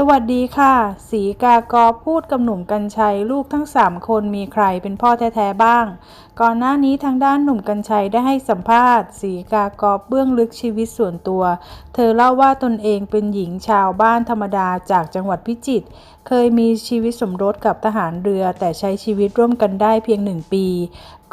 สวัสดีค่ะ สีกากอพูดกับหนุ่มกัญชัยลูกทั้งสามคนมีใครเป็นพ่อแท้ๆบ้าง ก่อนหน้านี้ทางด้านหนุ่มกัญชัยได้ให้สัมภาษณ์ สีกากอเบื้องลึกชีวิตส่วนตัว เธอเล่าว่าตนเองเป็นหญิงชาวบ้านธรรมดาจากจังหวัดพิจิตรเคยมีชีวิตสมรสกับทหารเรือแต่ใช้ชีวิตร่วมกันได้เพียงหนึ่งปี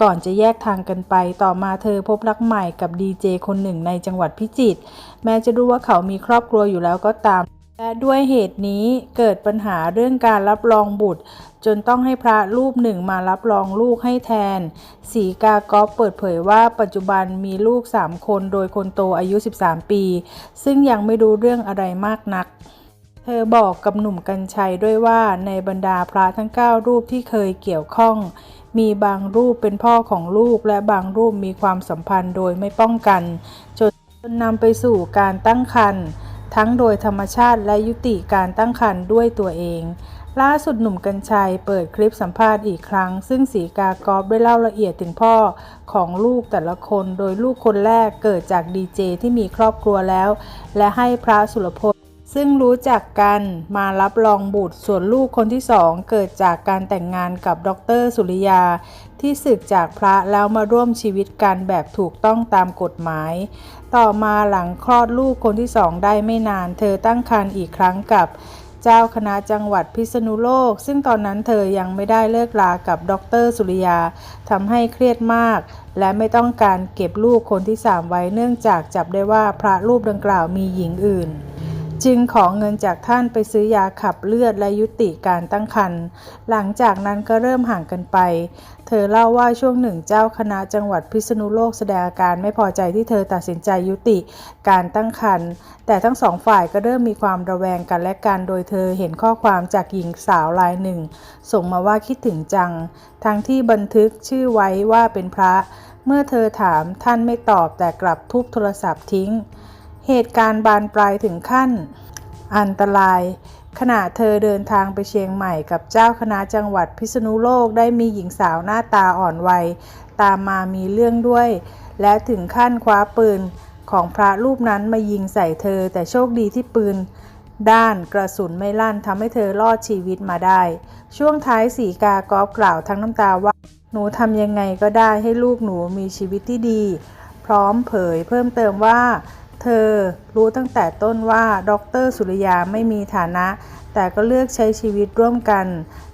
ก่อนจะแยกทางกันไป ต่อมาเธอพบรักใหม่กับดีเจคนหนึ่งในจังหวัดพิจิตรแม้จะรู้ว่าเขามีครอบครัวอยู่แล้วก็ตาม และด้วยเหตุนี้เกิดปัญหาเรื่องการรับรองบุตร จนต้องให้พระรูปหนึ่งมารับรองลูกให้แทน สีกากอฟเปิดเผยว่าปัจจุบันมีลูก 3 คนโดยคนโตอายุ 13 ปี ซึ่งยังไม่รู้เรื่องอะไรมากนัก เธอบอกกับหนุ่มกัญชัยด้วยว่าในบรรดาพระทั้ง 9 รูปที่เคยเกี่ยวข้อง มีบางรูปเป็นพ่อของลูกและบางรูปมีความสัมพันธ์โดยไม่ป้องกัน จนจนนำไปสู่การตั้งครรภ์ ทั้งโดยธรรมชาติและยุติการตั้งครรภ์ด้วยตัวเอง ล่าสุดหนุ่มกัญชัยเปิดคลิปสัมภาษณ์อีกครั้ง ซึ่งสีกากอบได้เล่าละเอียดถึงพ่อของลูกแต่ละคน โดยลูกคนแรกเกิดจากดีเจที่มีครอบครัวแล้ว และให้พระสุรพล ซึ่งรู้จักกันมารับรองบุตรส่วนลูกคนที่สองเกิดจากการแต่งงานกับดรสุริยา ที่ศึกจากพระแล้วมาร่วมชีวิตกันแบบถูกต้องตามกฎหมาย ต่อมาหลังคลอดลูกคนที่สองได้ไม่นาน เธอตั้งครรภ์อีกครั้งกับเจ้าคณะจังหวัดพิษณุโลก ซึ่งตอนนั้นเธอยังไม่ได้เลิกลากับดรสุริยาทำให้เครียดมาก และไม่ต้องการเก็บลูกคนที่สามไว้เนื่องจากจับได้ว่าพระรูปดังกล่าวมีหญิงอื่น จึงขอเงินจากท่านไปซื้อยาขับเลือดและยุติการตั้งครรภ์หลังจากนั้นก็เริ่มห่างกันไป เธอเล่าว่าช่วงหนึ่งเจ้าคณะจังหวัดพิษณุโลกแสดงอาการไม่พอใจที่เธอตัดสินใจยุติการตั้งครรภ์แต่ทั้งสองฝ่ายก็เริ่มมีความระแวงกันและกันโดยเธอเห็นข้อความจากหญิงสาวรายหนึ่ง ส่งมาว่าคิดถึงจัง ทั้งที่บันทึกชื่อไว้ว่าเป็นพระ เมื่อเธอถามท่านไม่ตอบแต่กลับทุบโทรศัพท์ทิ้ง เหตุการณ์บานปลายถึงขั้น อันตราย ขณะเธอเดินทางไปเชียงใหม่กับเจ้าคณะจังหวัดพิษณุโลกได้มีหญิงสาวหน้าตาอ่อนวัย ตามมามีเรื่องด้วย และถึงขั้นคว้าปืนของพระรูปนั้นมายิงใส่เธอแต่โชคดีที่ปืน ด้านกระสุนไม่ลั่นทำให้เธอรอดชีวิตมาได้ ช่วงท้ายสีกากอบกล่าวทั้งน้ำตาว่า หนูทำยังไงก็ได้ให้ลูกหนูมีชีวิตที่ดี พร้อมเผยเพิ่มเติมว่า เธอรู้ตั้งแต่ต้นว่าดรสุริยาไม่มีฐานะ แต่ก็เลือกใช้ชีวิตร่วมกัน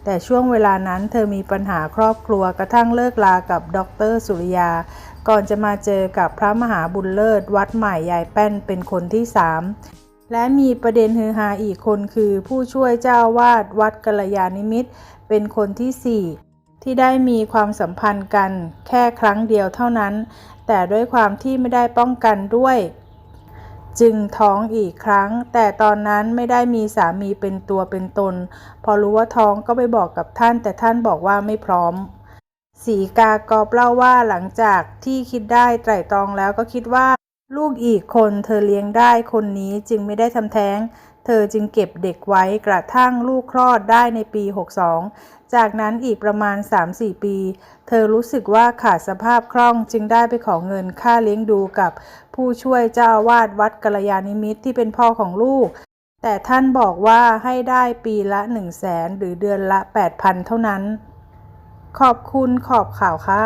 แต่ช่วงเวลานั้นเธอมีปัญหาครอบครัวกระทั่งเลิกลากับดรสุริยา ก่อนจะมาเจอกับพระมหาบุญเลิศวัดใหม่ยายแป้นเป็นคนที่สามและมีประเด็นฮือฮาอีกคนคือผู้ช่วยเจ้าวาดวัดกัลยาณิมิตรเป็นคนที่สี่ที่ได้มีความสัมพันธ์กันแค่ครั้งเดียวเท่านั้น แต่ด้วยความที่ไม่ได้ป้องกันด้วย จึงท้องอีกครั้ง แต่ตอนนั้นไม่ได้มีสามีเป็นตัวเป็นตน พอรู้ว่าท้องก็ไปบอกกับท่าน แต่ท่านบอกว่าไม่พร้อม สีกากอบเล่าว่าหลังจากที่คิดได้ไตร่ตรองแล้วก็คิดว่า ลูกอีกคนเธอเลี้ยงได้คนนี้จึงไม่ได้ทำแท้ง เธอจึงเก็บเด็กไว้กระทั่งลูกคลอดได้ในปี 62 จากนั้นอีกประมาณ 3-4 ปี เธอรู้สึกว่าขาดสภาพคล่องจึงได้ไปขอเงินค่าเลี้ยงดูกับผู้ช่วยเจ้าอาวาดวัดกัลยาณิมิตรที่เป็นพ่อของลูก แต่ท่านบอกว่าให้ได้ปีละ 1 0 0 0 0แสนหรือเดือนละ 8,000 เท่านั้น ขอบคุณขอบข่าวค่ะ